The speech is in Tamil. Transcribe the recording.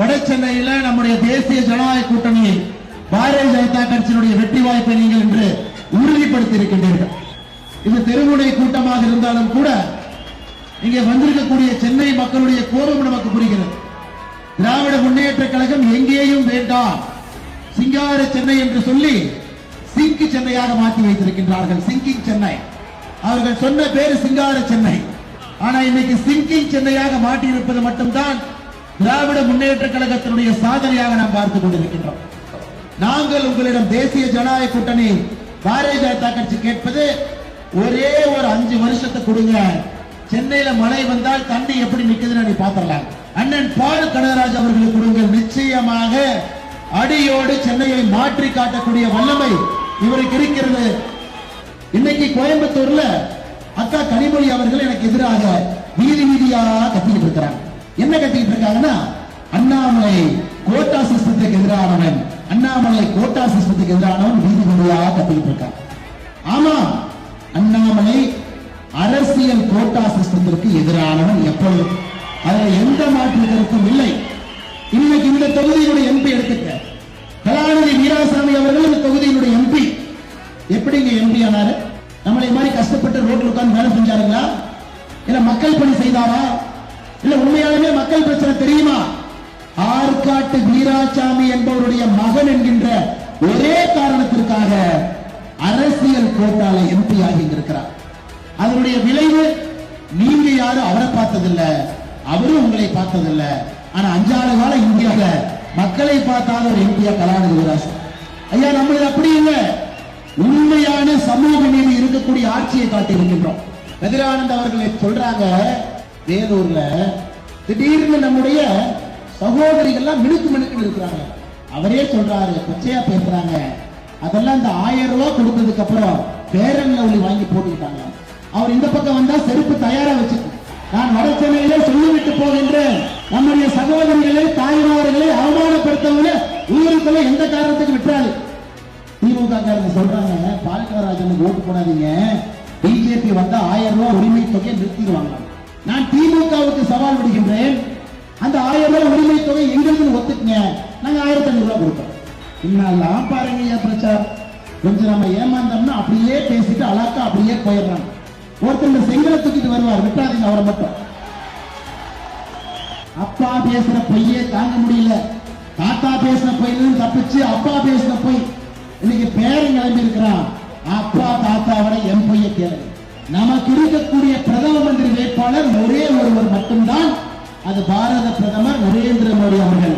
வட சென்னையில நம்முடைய தேசிய ஜனநாயக கூட்டணி பாரதிய ஜனதா கட்சியினுடைய வெற்றி வாய்ப்பை நீங்கள் இன்று உறுதிப்படுத்தி இருக்கின்றீர்கள் இது தெருமுனை கூட்டமாக இருந்தாலும் கூட இங்கே வந்திருக்கக்கூடிய சென்னை மக்களுடைய கோபம் நமக்கு புரிகிறது. திராவிட முன்னேற்ற கழகம் எங்கேயும் வேண்டாம். சிங்கார சென்னை என்று சொல்லி சிங்கி சென்னையாக மாற்றி வைத்திருக்கின்றார்கள். சிங்கிங் சென்னை. அவர்கள் சொன்ன பேரு சிங்கார சென்னை. ஆனா இன்னைக்கு சிங்கிங் சென்னையாக மாற்றியிருப்பது மட்டும்தான் திராவிட முன்னேற்ற கழகத்தினுடைய சாதனையாக நாம் பார்த்துக் கொண்டிருக்கின்றோம். நாங்கள் உங்களிடம் தேசிய ஜனநாயக கூட்டணி பாரதிய ஜனதா கட்சி கேட்பது ஒரே ஒரு அஞ்சு வருஷத்தை கொடுங்க. சென்னையில மழை வந்தால் தண்ணி எப்படி நிக்குதுன்னு நீ பாத்திரலாம் அண்ணன் பால் கனகராஜ் அவர்களுக்கு கொடுங்கள் நிச்சயமாக அடியோடு சென்னையை மாற்றி காட்டக்கூடிய வல்லமை இவருக்கு இருக்கிறது. இன்னைக்கு கோயம்புத்தூர்ல அக்கா கனிமொழி அவர்கள் எனக்கு எதிராக வீதி வீதியாக கத்திக்கிட்டு இருக்கிறாங்க. என்ன கட்டிக்கிட்டு இருக்காங்கன்னா அண்ணாமலை கோட்டா சிஸ்டத்துக்கு எதிரானவன். அண்ணாமலை கோட்டா சிஸ்டத்துக்கு எதிரானவன் வீதி வீதியா கத்திக்கிட்டு இருக்கான். ஆமா அண்ணாமலை அரசியல் கோட்டா சிஸ்டத்திற்கு எதிரானவன் எப்பொழுதும். அதுல எந்த மாற்று கருத்தும் இல்லை. இன்னைக்கு இந்த தொகுதியினுடைய எம்பி எடுத்துக்க. கலாநிதி வீராசாமி அவர்கள் இந்த தொகுதியினுடைய எம்பி. எப்படிங்க எம்பி ஆனாரு? நம்மளை மாதிரி கஷ்டப்பட்டு ரோட்ல உட்கார்ந்து வேலை செஞ்சாருங்களா? இல்ல மக்கள் பணி செய்தாரா? இல்ல உண்மையாலுமே மக்கள் பிரச்சனை தெரியுமா? ஆற்காட்டு வீராசாமி என்பவருடைய மகன் என்கின்ற ஒரே காரணத்திற்காக அரசியல் கோட்டால எம்பி ஆகி இருக்கிறார் அதனுடைய விளைவு நீங்க யாரும் அவரை பார்த்ததில்ல அவரும் உங்களை பார்த்ததில்ல. ஆனா அஞ்சாறு கால இந்தியால மக்களை பார்த்தாத ஒரு எம்பியா கலாநிதி வீராசன் ஐயா நம்மளது அப்படி இல்லை. உண்மையான சமூக நீதி இருக்கக்கூடிய ஆட்சியை காட்டி இருக்கின்றோம் கதிரானந்த் அவர்களை சொல்றாங்க வேலூர்ல திடீர்னு நம்முடைய சகோதரிகள்லாம் மினுக்கு மினுக்கு இருக்கிறாங்க அவரே சொல்றாரு பச்சையா பேசுறாங்க. அதெல்லாம் இந்த ஆயிரம் ரூபாய் கொடுத்ததுக்கு அப்புறம் பேரன் லவ்லி வாங்கி போட்டுக்கிட்டாங்க. அவர் இந்த பக்கம் வந்தா செருப்பு தயாரா வச்சுக்கு. நான் வட சென்னையிலே சொல்லிவிட்டு போகின்றேன். நம்முடைய சகோதரிகளை தாய்மார்களை அவமானப்படுத்தவங்கள ஊருக்குள்ள எந்த காரணத்துக்கு விட்டுறாரு திமுக காரங்க சொல்றாங்க பால்கராஜனுக்கு ஓட்டு போடாதீங்க. பிஜேபி வந்தா ஆயிரம் ரூபாய் உரிமை தொகையை நிறுத்திடுவாங்க நான் திமுகவுக்கு சவால் விடுகின்றேன். அந்த ஆயிரம் ரூபாய் உரிமை தொகை எங்களுக்கு ஒத்துக்குங்க. நாங்க ஆயிரத்தி ஐநூறு ரூபாய் கொடுப்போம். இன்னெல்லாம் பாருங்க ஐயா பிரச்சாரம்? கொஞ்சம் நம்ம ஏமாந்தோம்னா அப்படியே பேசிட்டு அழகா அப்படியே போயிடுறாங்க. ஒருத்தர் இந்த செங்கலை தூக்கிட்டு வருவார் விட்டாதீங்க அவரை மட்டும். அப்பா பேசுற பொய்யே தாங்க முடியல. தாத்தா பேசின பொய்யிலும் தப்பிச்சு அப்பா பேசின பொய். இன்னைக்கு பேரன் கிளம்பி இருக்கிறான் அப்பா தாத்தாவோட என் பொய்ய கேளுங்க. நமக்கு இருக்கக்கூடிய பிரதம மந்திரி வேட்பாளர் ஒரே ஒருவர் மட்டும்தான். அது பாரத பிரதமர் நரேந்திர மோடி அவர்கள்.